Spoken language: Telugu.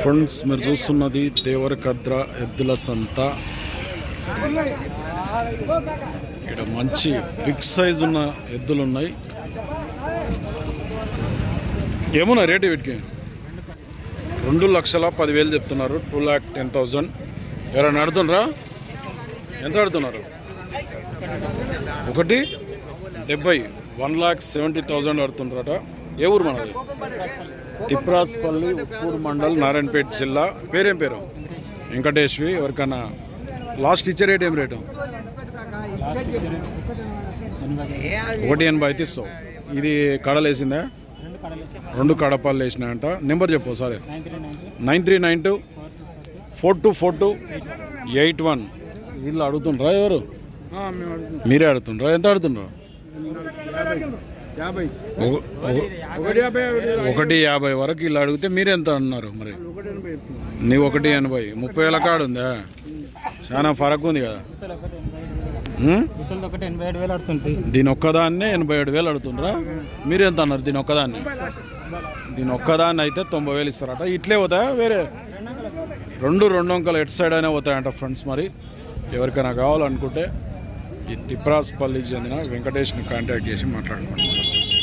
ఫ్రెండ్స్ మీరు చూస్తున్నది దేవరకద్ర ఎద్దుల సంత. ఇక్కడ మంచి బిగ్ సైజ్ ఉన్న ఎద్దులు ఉన్నాయి. ఏమున్నా రేటు వీటికి? రెండు లక్షల పదివేలు చెప్తున్నారు. Two lakh ten thousand. ఎవరైనా అడుగుతున్నారా? ఎంత అడుగుతున్నారు? ఒకటి డెబ్బై వన్ ల్యాక్ సెవెంటీ థౌజండ్ అడుగుతున్నారట. ఏ ఊరు మనది? తిప్రాస్పల్లి ఉప్పూరు మండల్ నారాయణపేట జిల్లా. పేరేం పేరు? వెంకటేశ్వి ఎవరికైనా లాస్ట్ ఇచ్చే రేట్ ఏం రేటు? ఒకటి ఎనభై అయితే ఇస్తావు. ఇది కడలు వేసిందా? రెండు కడపాలు వేసినాయంట. నెంబర్ చెప్పు సరే nine three nine two four two four two eight one. వీళ్ళు అడుగుతుండ్రా ఎవరు? మీరే అడుగుతుండ్రా? ఎంత అడుగుతుండ్రా? ఒకటి యాభై వరకు ఇలా అడిగితే మీరు ఎంత అన్నారు మరి? నీ ఒకటి ఎనభై ముప్పై వేల కాడు ఉందా? చాలా ఫరక్ ఉంది కదా. దీని ఒక్కదాన్నే ఎనభై ఏడు వేలు అడుగుతుండ్రా. మీరు ఎంత అన్నారు దీని ఒక్కదాన్ని? దీని ఒక్కదాన్ని అయితే తొంభై వేలు ఇస్తారట. ఇట్లే పోతాయా వేరే? రెండు రెండు అంకలు ఎటు సైడ్ అయినా పోతాయంట ఫ్రెండ్స్ మరి. ఎవరికైనా కావాలనుకుంటే ఈ తిప్రాస్పల్లికి చెందిన వెంకటేష్ని కాంటాక్ట్ చేసి మాట్లాడుకుంటున్నాను